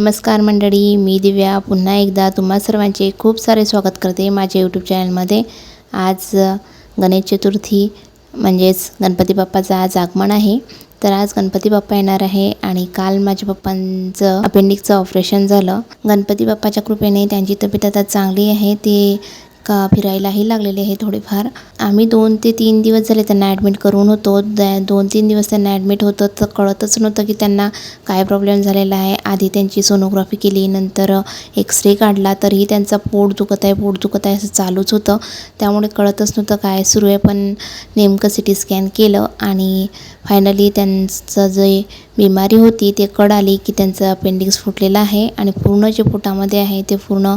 नमस्कार मंडळी मी दिव्या. पुन्हा एकदा तुम्हा सर्वांचे खूप सारे स्वागत करते माझ्या यूट्यूब चॅनलमध्ये आज गणेश चतुर्थी म्हणजेच गणपती बाप्पाचं आज आगमन आहे. तर आज गणपती बाप्पा येणार आहे आणि काल माझ्या पप्पांचं अपेंडिक्सचं ऑपरेशन झालं. गणपती बाप्पाच्या कृपेने त्यांची तब्येत आता चांगली आहे. ते का फिरायलाही लागलेले आहे थोडेफार. आम्ही दोन ते तीन दिवस झाले त्यांना ॲडमिट करून होतो. द दोन तीन दिवस त्यांना ॲडमिट होतं. तर कळतच नव्हतं की त्यांना काय प्रॉब्लेम झालेला आहे. आधी त्यांची सोनोग्राफी केली नंतर एक्सरे काढला तरीही त्यांचा पोट दुखत आहे पोट दुखत आहे असं चालूच होतं. त्यामुळे कळतच नव्हतं काय सुरू आहे. पण नेमकं सी टी स्कॅन केलं आणि फायनली त्यांचं जे बिमारी होती ते कळ आली की त्यांचं अपेंडिक्स फुटलेलं आहे आणि पूर्ण जे पोटामध्ये आहे ते पूर्ण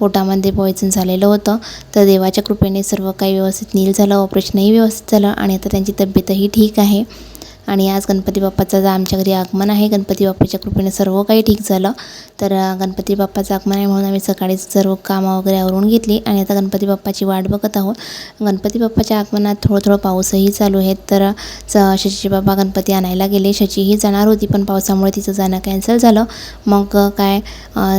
पोटामध्ये पॉयझन झालेलं होतं. तर देवाच्या कृपेने सर्व काही व्यवस्थित नील झालं ऑपरेशनही व्यवस्थित झालं आणि आता त्यांची तब्येतही ठीक आहे. आणि आज गणपती बाप्पाचं जर आमच्या घरी आगमन आहे गणपती बाप्पाच्या कृपेने सर्व काही ठीक झालं. तर गणपती बाप्पाचं आगमन आहे म्हणून आम्ही सकाळीच सर्व कामं वगैरे आवरून घेतली आणि आता गणपती बाप्पाची वाट बघत आहोत. गणपती बाप्पाच्या आगमनात थोडं थोडं पाऊसही चालू आहे. तर शशीचे बाबा गणपती आणायला गेले. शशीही जाणार होती पण पावसामुळे तिचं जाणं कॅन्सल झालं. मग काय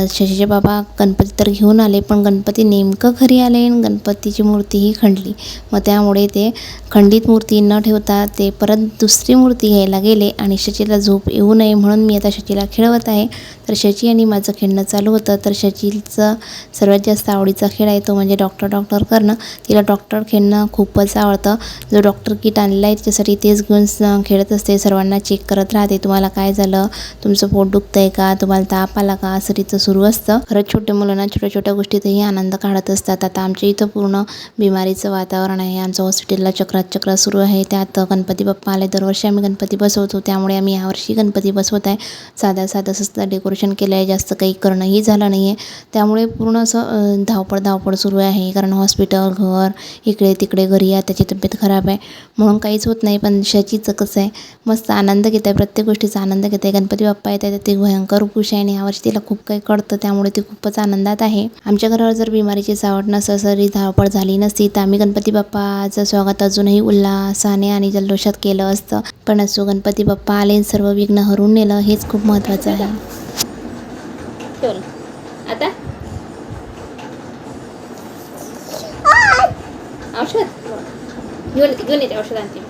शशीचे बाबा गणपती तर घेऊन आले पण गणपती नेमकं घरी आले आणि गणपतीची मूर्तीही खंडली मग त्यामुळे ते खंडित मूर्ती न ठेवता ते परत दुसरी मूर्ती घ्यायला गेले आणि शचीला झोप येऊ नये म्हणून मी आता शचीला खेळवत आहे. तर शची आणि माझं खेळणं चालू होतं. तर शचीचं सर्वात जास्त आवडीचा खेळ आहे तो म्हणजे डॉक्टर डॉक्टर करणं. तिला डॉक्टर खेळणं खूपच आवडतं. जो डॉक्टर किट आणलेला आहे त्याच्यासाठी तेच घेऊन खेळत असते. सर्वांना चेक करत राहते. तुम्हाला काय झालं? तुमचं पोट दुखतं आहे का? तुम्हाला ताप आला का? असं तिचं सुरू असतं. खरंच छोट्या मुलांना छोट्या छोट्या गोष्टीतही आनंद काढत असतात. आता आमच्या इथं पूर्ण बिमारीचं वातावरण आहे. आमचं हॉस्पिटलला चक्रात चक्र सुरू आहे. त्यात गणपती बाप्पा आले. दरवर्षी आम्ही गणपती बसवतो. त्यामुळे आम्ही यावर्षी गणपती बसवत आहे. साध्या साधं असं डेकोरेशन केलं आहे. जास्त काही करणंही झालं नाही आहे त्यामुळे पूर्ण असं धावपळ धावपळ सुरू आहे. कारण हॉस्पिटल घर इकडे तिकडे घरी आहे त्याची तब्येत खराब आहे. म्हणून काहीच होत नाही. पण शचीच कसं आहे मस्त आनंद घेत आहे प्रत्येक गोष्टीचा आनंद घेत आहे गणपती बाप्पा येत आहे ते भयंकर खुश आहे. आणि यावर्षी तिला खूप काही कळतं. त्यामुळे ती खूपच आनंदात आहे. आमच्या घरावर जर बिमारीची सावट नसरी धावपळ झाली नसती तर आम्ही गणपती बाप्पाचं स्वागत अजूनही उल्हासाने आणि जल्लोषात केलं असतं. पण असो गणपती बाप्पा आले सर्व विघ्न हरून नेलं हेच खूप महत्त्वाचं आहे. आता? औषध? घेऊन येते घेऊन येते औषध आणते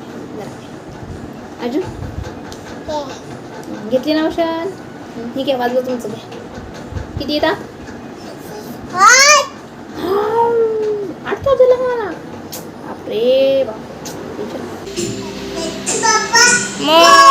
अजून? घेतली ना औषध? ठीक आहे वाजलं तुमचं घ्या. किती येतात? आठ. तास मला. बापरे बाप. 么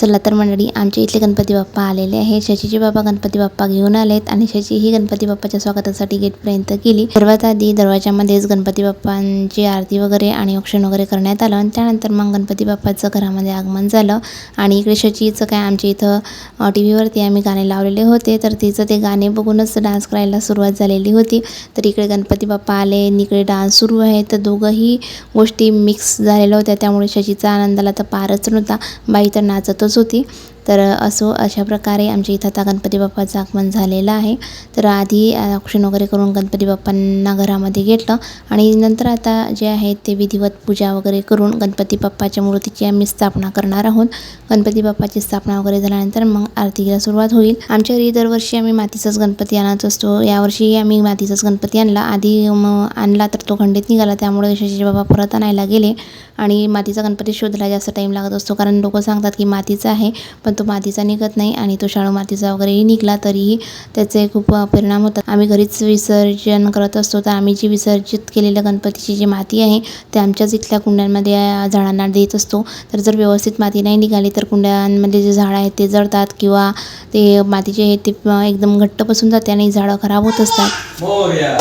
चला तर मंडळी आमच्या इथले गणपती बाप्पा आलेले आहे शशीचे बाबा गणपती बाप्पा घेऊन आलेत आणि शशी ही गणपती बाप्पाच्या स्वागतासाठी गेटपर्यंत गेली. सर्वात आधी दरवाजामध्येच गणपती बाप्पांची आरती वगैरे आणि औक्षण वगैरे करण्यात आलं आणि त्यानंतर मग गणपती बाप्पाचं घरामध्ये आगमन झालं. आणि इकडे शशीचं काय आमच्या इथं टी व्हीवरती आम्ही गाणे लावलेले होते. तर तिचं ते गाणे बघूनच डान्स करायला सुरुवात झालेली होती. तर इकडे गणपती बाप्पा आले आणि इकडे डान्स सुरू आहे. तर दोघंही गोष्टी मिक्स झालेल्या होत्या. त्यामुळे शशीचा आनंदाला तर पारच नव्हता. बाई तर नाचतच होती तर असो अशा प्रकारे आमच्या इथं आता गणपती बाप्पाचं आगमन झालेलं आहे. तर आधी औक्षण वगैरे करून गणपती बाप्पांना घरामध्ये घेतलं आणि नंतर आता जे आहे ते विधिवत पूजा वगैरे करून गणपती बाप्पाच्या मूर्तीची आम्ही स्थापना करणार आहोत. गणपती बाप्पाची स्थापना वगैरे झाल्यानंतर मग आरतीला सुरुवात होईल. आमच्या घरी दरवर्षी आम्ही मातीचाच गणपती आणत असतो. यावर्षीही आम्ही मातीचाच गणपती आणला. आधी मग आणला तर तो खंडित निघाला. त्यामुळे शशीचे बाबा परत आणायला गेले आणि मातीचा गणपती शोधायला जास्त टाईम लागत असतो. कारण लोक सांगतात की मातीचा आहे पण तो मातीचा निघत नाही आणि तो शाळू मातीचा वगैरेही निघाला तरीही त्याचे खूप परिणाम होतात. आम्ही घरीच विसर्जन करत असतो. तर आम्ही जी विसर्जित केलेल्या गणपतीची जी माती आहे ते आमच्याच इथल्या कुंड्यांमध्ये झाडांना देत असतो. तर जर व्यवस्थित माती नाही निघाली तर कुंड्यांमध्ये जे झाडं आहेत ते जळतात किंवा ते मातीचे आहेत ते एकदम घट्ट बसून जाते आणि झाडं खराब होत असतात मोर्या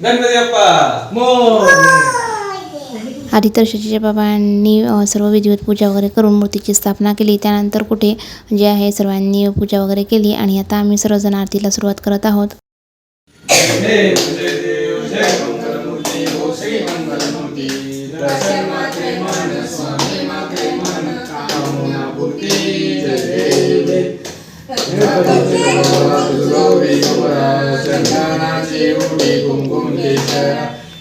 गणपती बाप्पा मोर आधी तर शशीच्या बाबांनी सर्व विधिवत पूजा वगैरे करून मूर्तीची स्थापना केली त्यानंतर कुठे जे आहे सर्वांनी पूजा वगैरे केली आणि आता आम्ही सर्वजण आरतीला सुरुवात करत आहोत चंदनाची उडी कुंकुम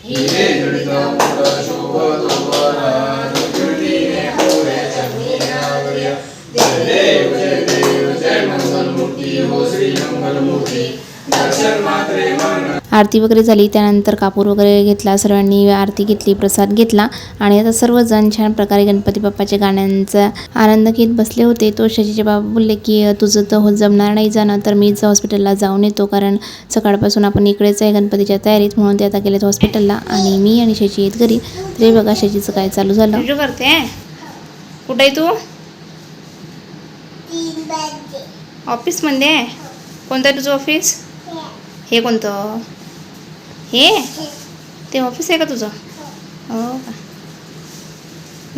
हिरे झुडका मुला शोभ तोबरा झुटीने पुरे चंद्रावर्य जय देव जय देव जय मंगलमूर्ती हो श्री मंगलमूर्ती दर्शन मात्रे मन आरती वगैरे झाली त्यानंतर कापूर वगैरे घेतला सर्वांनी आरती घेतली प्रसाद घेतला आणि आता सर्वजण छान प्रकारे गणपती बाप्पाच्या गाण्यांचा आनंद घेत बसले होते. तो शशीचे बाबा बोलले की तुझं तर हो जमणार नाही जाणं तर मीच हॉस्पिटलला जाऊन येतो कारण सकाळपासून आपण इकडेच आहे गणपतीच्या तयारीत म्हणून ते आता गेलेत हॉस्पिटलला आणि मी आणि शशी येत घरी. तरी बघा शशीचं काय चालू झालं. करते? कुठे आहे तू? ऑफिसमध्ये? आहे कोणतं आहे तुझं ऑफिस? हे कोणतं? हे ते ऑफिस आहे का तुझं? हो का?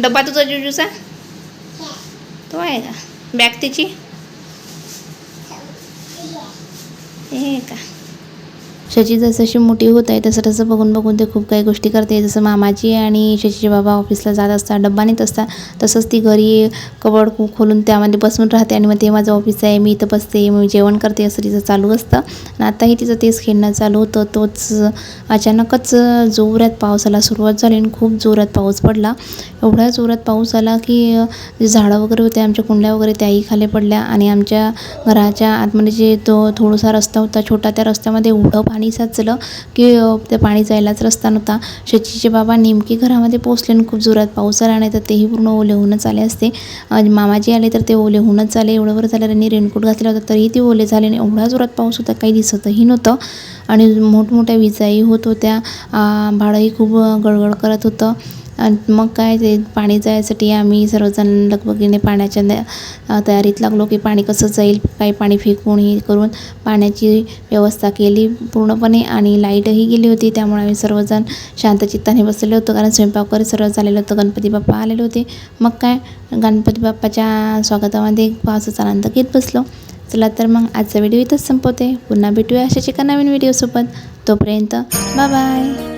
डब्बा तुझा जुजूचा? तो आहे का? बॅग तिची? हे का? शची जसशी मोठी होत आहे तसं तसं बघून बघून ते खूप काही गोष्टी करते. जसं मामाजी आणि शशीचे बाबा ऑफिसला जात असतात डब्बा नेत असतात तसंच ती घरी कबड खोलून त्यामध्ये बसून राहते आणि मग ते माझं ऑफिस आहे मी इथं बसते मी जेवण करते असं तिचं चालू असतं. आणि आताही तिचं तेच खेळणं चालू होतं तोच अचानकच जोरात पावसाला सुरुवात झाली आणि खूप जोरात पाऊस पडला. एवढ्या जोरात पाऊस आला की जे झाडं वगैरे होते आमच्या कुंड्या वगैरे त्याही खाली पडल्या आणि आमच्या घराच्या आतमध्ये जे तो थोडासा रस्ता होता छोटा त्या रस्त्यामध्ये एवढं पाणी साचलं की त्या पाणी जायलाच रस्ता नव्हता. शचीचे बाबा नेमकी घरामध्ये पोचले आणि खूप जोरात पाऊस आला नाही तर तेही पूर्ण ओले होऊनच आले असते. आणि मामाजी आले तर ते ओले होऊनच आले एवढं वर झालं त्यांनी रेनकोट घातला होता तरीही ते ओले झाले आणि एवढा जोरात पाऊस होता काही दिसतही नव्हतं. आणि मोठमोठ्या विजाही होत होत्या. भाडंही खूप गडगड करत होतं. मग काय ते पाणी जायसाठी आम्ही सर्वजण लगबगीने पाण्याच्या न- तयारीत लागलो की पाणी कसं जाईल काही पाणी फेकून हे करून पाण्याची व्यवस्था केली पूर्णपणे आणि लाईटही गेली होती. त्यामुळे आम्ही सर्वजण शांतचित्ताने बसलेलो होतो कारण स्वयंपाक वगैरे सर्व झालेलं होतं. गणपती बाप्पा आलेले होते. मग काय गणपती बाप्पाच्या स्वागतामध्ये पावसाचा आनंद घेत बसलो. चला तर मग आजचा व्हिडिओ इथंच संपवते. पुन्हा भेटूया अशाच एका नवीन व्हिडिओसोबत. तोपर्यंत बाय बाय